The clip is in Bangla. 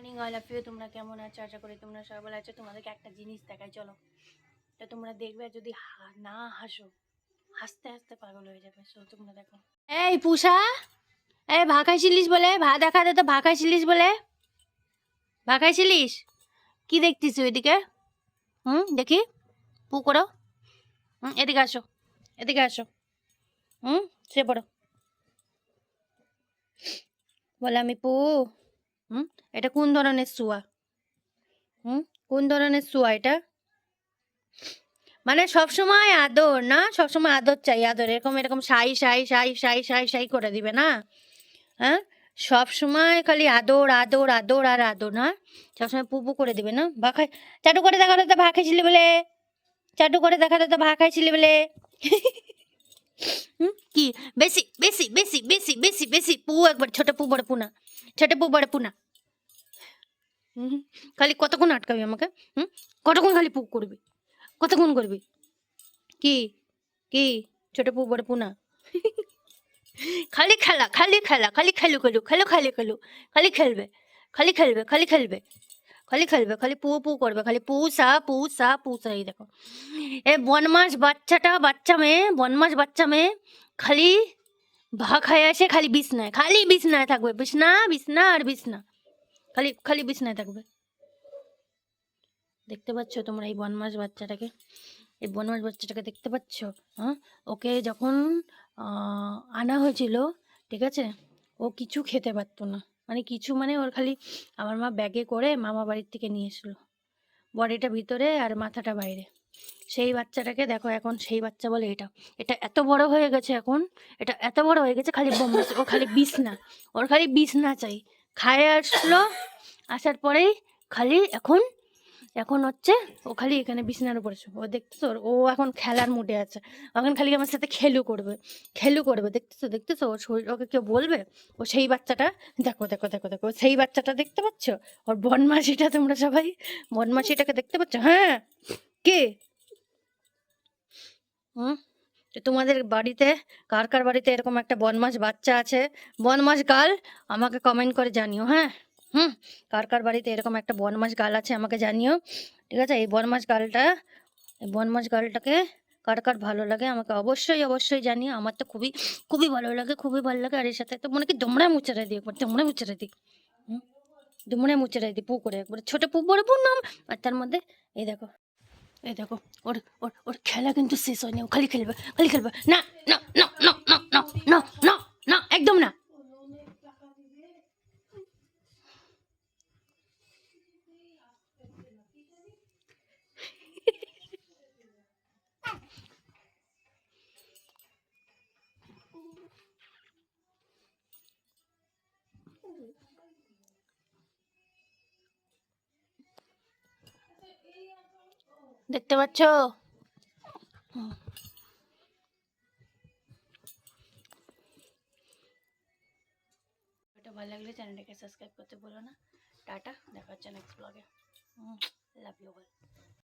মর্নিং অল অফ তোমরা কেমন আছো? আশা করি তোমরা সবাই ভালো আছো। তোমাদেরকে একটা জিনিস দেখাই, চলো। তো তোমরা দেখবে, যদি না হাসো, হাসতে হাসতে পাগল হয়ে যাবে। সো তোমরা দেখো। এই, পুষা! এই ভা খাইছিলিস বলে? ভা দেখা দে তো ভা খাইছিলিস বলে? ভা খাইছিলিস কি দেখতিস ওইদিকে হুম, দেখি। পু করো। হুম, এদিকে আসো। এদিকে আসো। হুম, সে পড়ো। বলে আমি পু। হুম? এটা কোন ধরনের শুয়া হুম? কোন ধরনের শুয়া এটা? মানে সবসময় আদর, না? সবসময় আদর চাই, আদর। এরকম এরকম সাই সাই সাই সাই সাই সাই করে দিবে, না? হ্যাঁ? সবসময় খালি আদর আদর আদর আর আদর, না? সবসময় পুপু করে দিবে, না? ভা খাই চাটু করে দেখা তো ভা খাইছিলি বলে। চাটু করে দেখা তো ভা খাইছিলি বলে। কি? বেশি বেশি বেশি বেশি বেশি বেশি পু একবার, ছোট পু বড় পুনা। ছোট পু বড় পুনা হুম, খালি কতক্ষণ আটকাবি আমাকে? হুম, কতক্ষণ খালি পু করবি? কতক্ষণ করবি? কি? কি? ছোট পু বড় পুনা খালি খেলা খালি খেলা, খালি খেলু খেলু, খেলো খালি খেলু, খালি খেলবে খালি খেলবে খালি খেলবে খালি খেলবে, খালি পু পু করবে, খালি পু সা পু সা পু সা এই দেখো। এ বনমাস বাচ্চাটা, বাচ্চা মেয়ে, বনমাস বাচ্চা মেয়ে, খালি ভা খায় আসে, খালি বিছনায়। খালি বিছনায় থাকবে। বিছনা বিছনা আর বিছনা। খালি খালি বিছনায় থাকবে। দেখতে পাচ্ছ তোমরা এই বনমাস বাচ্চাটাকে? এই বনমাস বাচ্চাটাকে দেখতে পাচ্ছ? হ্যাঁ? ওকে যখন আনা হয়েছিল, ঠিক আছে? ও কিছু খেতে পারতো না। মানে কিছু মানে ওর খালি আমার মা ব্যাগে করে মামা বাড়ির থেকে নিয়ে এসলো। বডিটা ভিতরে আর মাথাটা বাইরে। সেই বাচ্চাটাকে দেখো এখন সেই বাচ্চা বলে এটা। এটা এত বড় হয়ে গেছে এখন, এটা এত বড় হয়ে গেছে খালি বোম্বাস ও খালি বিছনা ওর খালি বিছনা চাই। খায় আসলো, আসার পরেই খালি এখন এখন হচ্ছে ও খালি এখানে বিছানার উপরে। ও দেখতেছো ও এখন খেলার মুডে আছে। এখন খালি আমার সাথে খেলু করবে খেলু করবে। দেখতেছো দেখতেছো? ওর শরীর, ওকে কেউ বলবে? ও সেই বাচ্চাটা, দেখো দেখো দেখো দেখো সেই বাচ্চাটা দেখতে পাচ্ছ? ওর বনমাসিটা তোমরা সবাই বনমাসিটাকে দেখতে পাচ্ছ? হ্যাঁ কে? হুম? তোমাদের বাড়িতে, কার কার বাড়িতে এরকম একটা বনমাস বাচ্চা আছে? বনমাস গাল আমাকে কমেন্ট করে জানিও হ্যাঁ? হুম? কার কার বাড়িতে এরকম একটা বনমাস গাল আছে আমাকে জানিও, ঠিক আছে? এই বনমাস গালটা, এই বনমাস গালটাকে কার কার ভালো লাগে আমাকে অবশ্যই অবশ্যই জানিও। আমার তো খুবই খুবই ভালো লাগে, খুবই ভালো লাগে। আর এর সাথে তো মনে কি দমড়া মুচড়াই দিই একবার দমড়া মুচড়াই দিই হুম? দমড়া মুচড়াই দিই পু করে একবার ছোট পু বড় পু নাম, আর তার মধ্যে এই দেখো। এই দেখো, ওর ওর ওর খেলা কিন্তু শেষ হয়নি, ও খালি খেলবে খালি খেলবে। না না না না না না একদম না দেখতে পাচ্ছ হুম। ভিডিওটা ভালো লাগলে চ্যানেলটাকে সাবস্ক্রাইব করতে বলো না টাটা দেখা হচ্ছে নেক্সট ব্লগে লাভ ইউ বল